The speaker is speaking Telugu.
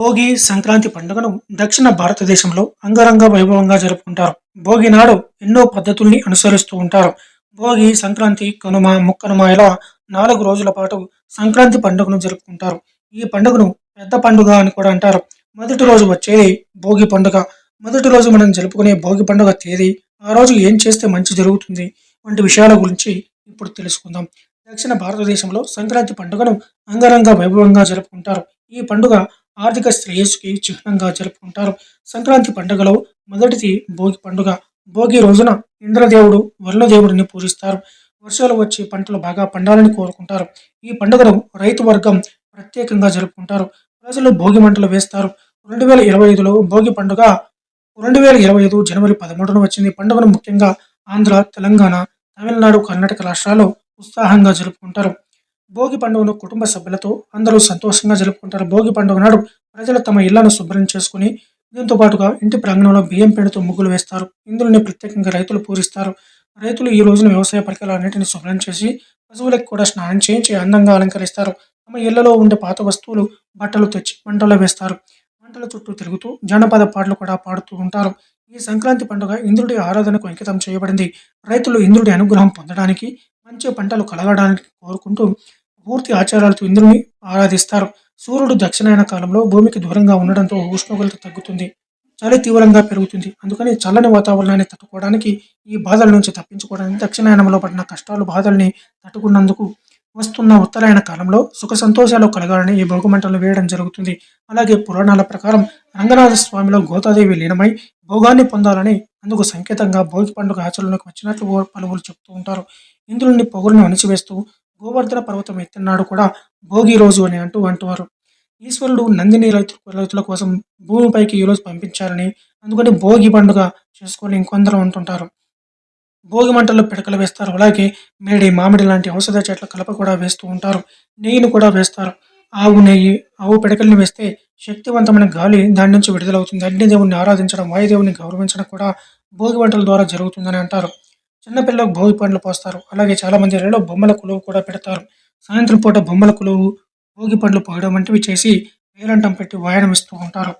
భోగి సంక్రాంతి పండుగను దక్షిణ భారతదేశంలో అంగరంగ వైభవంగా జరుపుకుంటారు. భోగి నాడు ఎన్నో పద్ధతుల్ని అనుసరిస్తూ ఉంటారు. భోగి సంక్రాంతి కనుమ ముక్కనుమ ఇలా నాలుగు రోజుల పాటు సంక్రాంతి పండుగను జరుపుకుంటారు. ఈ పండుగను పెద్ద పండుగ అని కూడా అంటారు. మొదటి రోజు వచ్చేది భోగి పండుగ. మొదటి రోజు మనం జరుపుకునే భోగి పండుగ తేదీ ఆ రోజు ఏం చేస్తే మంచి జరుగుతుంది వంటి విషయాల గురించి ఇప్పుడు తెలుసుకుందాం. దక్షిణ భారతదేశంలో సంక్రాంతి పండుగను అంగరంగ వైభవంగా జరుపుకుంటారు. ఈ పండుగ ఆర్థిక శ్రేయస్సుకి చిహ్నంగా జరుపుకుంటారు. సంక్రాంతి పండుగలో మొదటిది భోగి పండుగ. భోగి రోజున ఇంద్రదేవుడు వరుణదేవుడిని పూజిస్తారు. వర్షాలు వచ్చి పంటలు బాగా పండాలని కోరుకుంటారు. ఈ పండుగను రైతు వర్గం ప్రత్యేకంగా జరుపుకుంటారు. ప్రజలు భోగి మంటలు వేస్తారు. రెండు వేల ఇరవై ఐదులో భోగి పండుగ రెండు వేల ఇరవై ఐదు జనవరి పదమూడున వచ్చింది. పండుగను ముఖ్యంగా ఆంధ్ర తెలంగాణ తమిళనాడు కర్ణాటక రాష్ట్రాల్లో ఉత్సాహంగా జరుపుకుంటారు. భోగి పండుగను కుటుంబ సభ్యులతో అందరూ సంతోషంగా జరుపుకుంటారు. భోగి పండుగ నాడు ప్రజలు తమ ఇళ్ళను శుభ్రం చేసుకుని దీంతో పాటుగా ఇంటి ప్రాంగణంలో బియ్యం పిండితో ముగ్గులు వేస్తారు. ఇందులోనే ప్రత్యేకంగా రైతులు పూజిస్తారు. రైతులు ఈ రోజున వ్యవసాయ పరికరాలన్నింటిని శుభ్రం చేసి పశువులకు కూడా స్నానం చేయించి అందంగా అలంకరిస్తారు. తమ ఇళ్ళలో ఉండే పాత వస్తువులు బట్టలు తెచ్చి మంటలో వేస్తారు. మంటల చుట్టూ తిరుగుతూ జానపద పాటలు కూడా పాడుతూ ఉంటారు. ఈ సంక్రాంతి పండుగ ఇంద్రుడి ఆరాధనకు అంకితం చేయబడింది. రైతులు ఇంద్రుడి అనుగ్రహం పొందడానికి మంచి పంటలు కలగడానికి కోరుకుంటూ పూర్తి ఆచారాలతో ఇంద్రుని ఆరాధిస్తారు. సూర్యుడు దక్షిణాయన కాలంలో భూమికి దూరంగా ఉండడంతో ఉష్ణోగ్రత తగ్గుతుంది. చలి తీవ్రంగా పెరుగుతుంది. అందుకని చల్లని వాతావరణాన్ని తట్టుకోవడానికి ఈ బాధల నుంచి తప్పించుకోవడానికి దక్షిణాయనంలో పడిన కష్టాలు బాధల్ని తట్టుకున్నందుకు వస్తున్న ఉత్తరాయణ కాలంలో సుఖ సంతోషాలు కలగాలని ఈ భోగమంటలు వేయడం జరుగుతుంది. అలాగే పురాణాల ప్రకారం రంగనాథ స్వామిలో గోదాదేవి లీనమై భోగాన్ని పొందాలని అందుకు సంకేతంగా భోగి పండుగ ఆచరణలోకి వచ్చినట్లు పలువురు చెప్తూ ఉంటారు. ఇంద్రుడిని పొగులను అణిచివేస్తూ గోవర్ధన పర్వతం ఎత్తినాడు కూడా భోగి రోజు అని అంటూ అంటువారు ఈశ్వరుడు నందిని రైతుల కోసం భూమిపైకి ఈరోజు పంపించాలని అందుకని భోగి పండుగ చేసుకొని ఇంకొందరు అంటుంటారు భోగి మంటల్లో పిడకలు వేస్తారు. అలాగే మేడి మామిడి లాంటి ఔషధ చెట్ల కలప కూడా వేస్తూ ఉంటారు. నెయ్యిని కూడా వేస్తారు. ఆవు నెయ్యి ఆవు పిడకల్ని వేస్తే శక్తివంతమైన గాలి దాని నుంచి విడుదలవుతుంది. అగ్నిదేవుని ఆరాధించడం వాయుదేవుని గౌరవించడం కూడా భోగి వంటల ద్వారా జరుగుతుందని అంటారు. చిన్నపిల్లలకు భోగి పండ్లు పోస్తారు. అలాగే చాలా మంది ఇళ్ళలో బొమ్మల కొలువు కూడా పెడతారు. సాయంత్రం పూట బొమ్మల కొలువు భోగి పండ్లు పోయడం వంటివి చేసి వేలంటం పెట్టి వాయనం ఇస్తూ ఉంటారు.